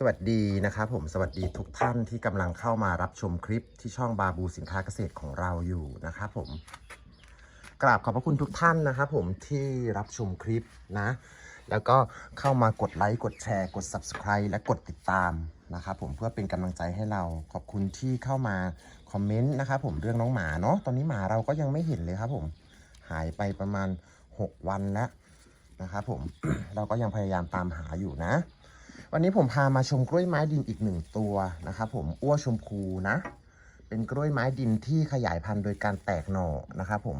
สวัสดีนะครับผมสวัสดีทุกท่านที่กำลังเข้ามารับชมคลิปที่ช่องบาบูสินค้าเกษตรของเราอยู่นะครับผมกราบขอบพระคุณทุกท่านนะครับผมที่รับชมคลิปนะ แล้วก็เข้ามากดไลค์กดแชร์ กด subscribe และกดติดตามนะครับผมเพื่อเป็นกำลังใจให้เราขอบคุณที่เข้ามาคอมเมนต์นะครับผมเรื่องน้องหมาเนาะตอนนี้หมาเราก็ยังไม่เห็นเลยครับผมหายไปประมาณ 6 วันแล้วนะครับผมเราก็ยังพยายามตามหาอยู่นะ วันนี้ผมพามาชมกล้วยไม้ดินอีกหนึ่งตัวนะครับผมอ้วชมพูนะ เป็นกล้วยไม้ดินที่ขยายพันธุ์โดยการแตกหน่อนะครับผม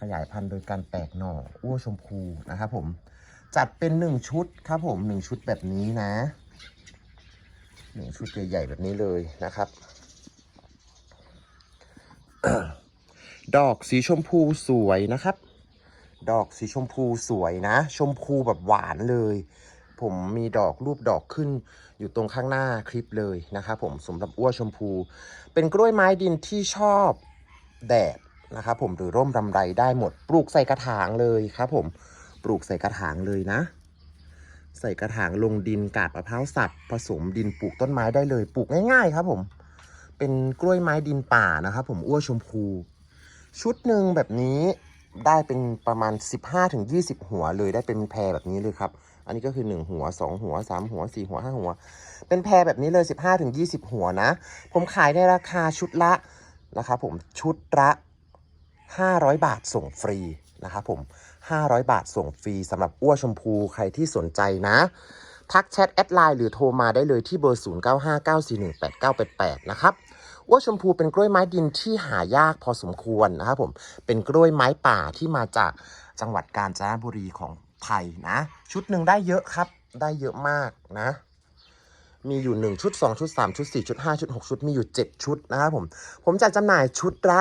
ขยายพันธุ์โดยการแตกหน่ออ้วชมพูนะครับผมจัดเป็นหนึ่งชุดครับผมหนึ่งชุดแบบนี้นะหนึ่งชุดใหญ่ๆแบบนี้เลยนะครับ ดอกสีชมพูสวยนะครับ ดอกสีชมพูสวยนะ ชมพูแบบหวานเลย ผมมีดอกรูปดอกขึ้น อยู่ตรงข้างหน้าคลิปเลยนะครับผมสำหรับอ้วชมพู เป็นกล้วยไม้ดินที่ชอบแดดนะครับผมหรือร่มรำไรได้หมด ปลูกใส่กระถางเลยครับผมปลูกใส่กระถางเลยนะ ใส่กระถางลงดินกาบมะพร้าวสับผสมดินปลูกต้นไม้ได้เลย ปลูกง่ายๆครับผม เป็นกล้วยไม้ดินป่านะครับผมอ้วชมพู ชุดหนึ่งแบบนี้ได้เป็นประมาณ 15-20 หัวเลยได้เป็นแพรแบบนี้เลยครับ อันนี้ก็คือ 1 หัว 2 หัว 3 หัว 4 หัว 5 หัว เป็นแพรแบบนี้เลย 15-20 หัวนะ ผมขายในราคาชุดละนะครับผมชุดละ 500 บาทส่งฟรีนะครับผม 500 บาทส่งฟรีสำหรับอ้วชมพูใครที่สนใจนะ ทักแชทแอดไลน์หรือโทรมาได้เลยที่เบอร์ 0959418988 นะครับอ้วชมพูเป็นกล้วยไม้ดินที่หายากพอสมควรนะครับผม เป็นกล้วยไม้ป่าที่มาจากจังหวัดกาญจนบุรีของ ไทยนะ ชุดหนึ่งได้เยอะครับ ได้เยอะมากนะ มีอยู่ 1 ชุด 2 ชุด 3 ชุด 4 ชุด 5 ชุด 6 ชุด มีอยู่ 7 ชุดนะครับผม ผมจะจำหน่ายชุดละ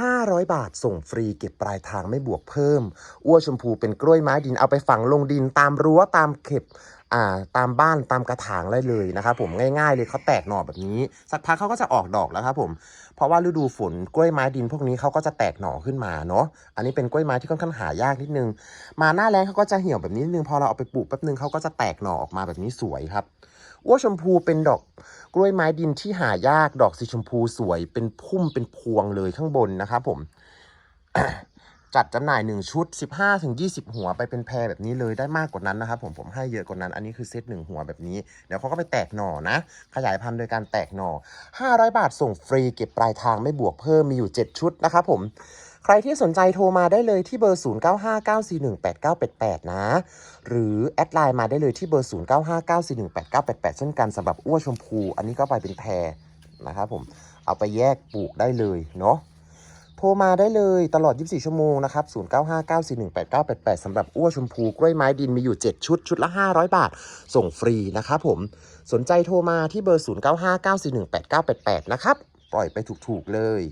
500 บาทส่งฟรีเก็บปลายทางไม่บวกเพิ่ม อ้วชมพูเป็นกล้วยไม้ดินเอาไปฝังลงดินตามรั้วตามเข็บอ่าตามบ้านตามกระถางได้เลยนะครับผมง่าย ๆ เลยเขาแตกหน่อแบบนี้ สักพักเขาก็จะออกดอกแล้วครับผมเพราะว่าฤดูฝนกล้วยไม้ดินพวกนี้เขาก็จะแตกหน่อขึ้นมาเนาะอันนี้เป็นกล้วยไม้ที่ค่อนข้างหายากนิดนึง มาหน้าแรงเขาก็จะเหี่ยวแบบนี้นิดนึงพอเราเอาไปปลูกแป๊บนึงเขาก็จะแตกหน่อออกมาแบบนี้สวยครับ อ้วชมพูเป็นดอกกล้วยไม้ดินที่หายากดอกสีชมพูสวยเป็นพุ่มเป็นพวงเลยข้างบนนะครับผม จัดจำหน่าย 1 ชุด 15-20 หัวไปเป็นแพรแบบนี้เลยได้มากกว่านั้นนะครับผมผมให้เยอะกว่านั้น อันนี้คือเซตหนึ่งหัวแบบนี้ เดี๋ยวเขาก็ไปแตกหน่อนะ ขยายพันธุ์โดยการแตกหน่อ 500 บาทส่งฟรีเก็บปลายทางไม่บวกเพิ่มมีอยู่ 7 ชุดนะครับผม ใครที่สนใจโทรมาได้เลยที่เบอร์ 0959418988 นะ หรือแอดไลน์มาได้เลยที่เบอร์ 0959418988 เช่นกันสำหรับอ้วชมพู อันนี้ก็ไปเป็นแพรนะครับผม เอาไปแยกปลูกได้เลยเนาะโทรมาได้เลยตลอด 24 ชั่วโมงนะครับ 0959418988 สำหรับอ้วชมพูกล้วยไม้ดินมีอยู่ 7 ชุด ชุดละ 500 บาท ส่งฟรีนะครับผม สนใจโทรมาที่เบอร์ 0959418988 นะครับ ปล่อยไปถูกๆเลย